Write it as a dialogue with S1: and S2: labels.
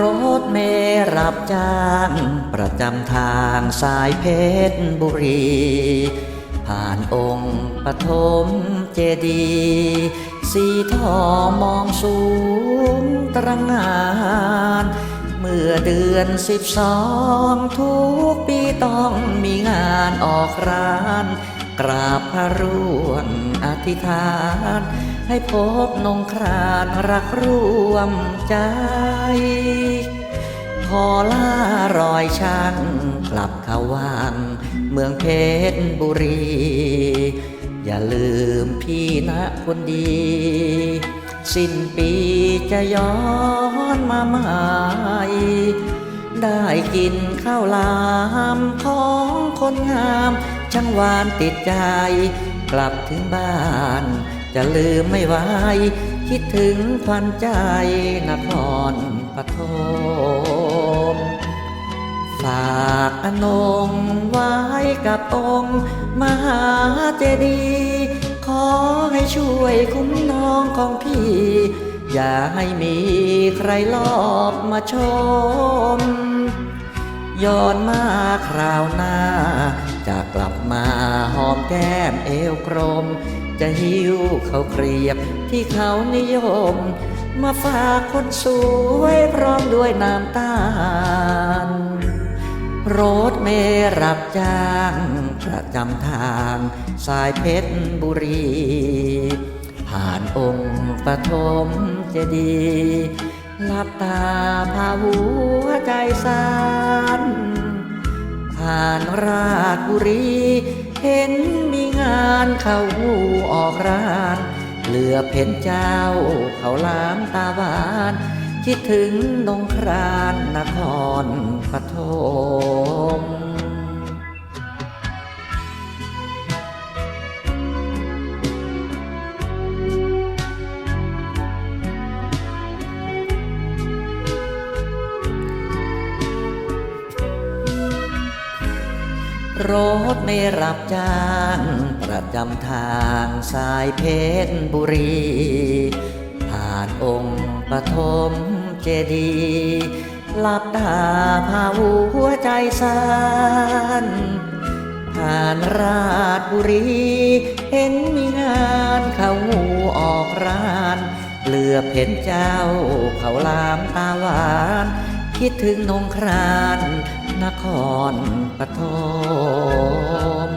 S1: รถเมล์รับจ้าง ประจำทางสายเพชรบุรี ผ่านองค์ปฐมเจดีสีทองมองสูงตระหงานเมื่อเดือนสิบสองทุกปีต้องมีงานออกร้าน กราบพระร่วงอธิษฐาน ให้พบนงครานรักร่วมใจ พอล่ารอยช่างกลับเขาวังเมืองเพชรบุรี อย่าลืมพี่นะคนดี สิ้นปีจะย้อนมาใหม่ได้กินข้าวลามของคนงามช่างหวานติดใจ กลับถึงบ้าน จะลืมไม่ไหวคิดถึงควันใจนคร ปฐมฝากอนงไว้กับองค์ มหาเจดีย์ขอให้ช่วยคุ้มน้องของพี่ อย่าให้มีใครลอบมาชม ย้อนมาคราวหน้า จะกลับมาหอมแก้มเอวกรมจะหิวเขาวเกรียบที่เขานิยม มาฝากคนสวยพร้อมด้วยน้ำตาลรถเมรับจ้างประจำทางสายเพชรบุรี ผ่านองค์ปฐมเจดีหลับตาพาหัวใจสั่นผ่านราชบุรี เห็นมีงานเข้าหูออกร้าน เหลือเพ็นเจ้า เขาลามตาหวาน คิดถึงนงครานนครปฐม รถไม่รับจ้าง ประจำทางสายเพชรบุรี ผ่านองค์ปฐมเจดีหลับตาพาหัวใจสันผ่านราชบุรี เห็นมีงานเขางูออกร้านเหลือเห็นเจ้าเขาลามตาหวาน คิดถึงนงคราน นครปฐม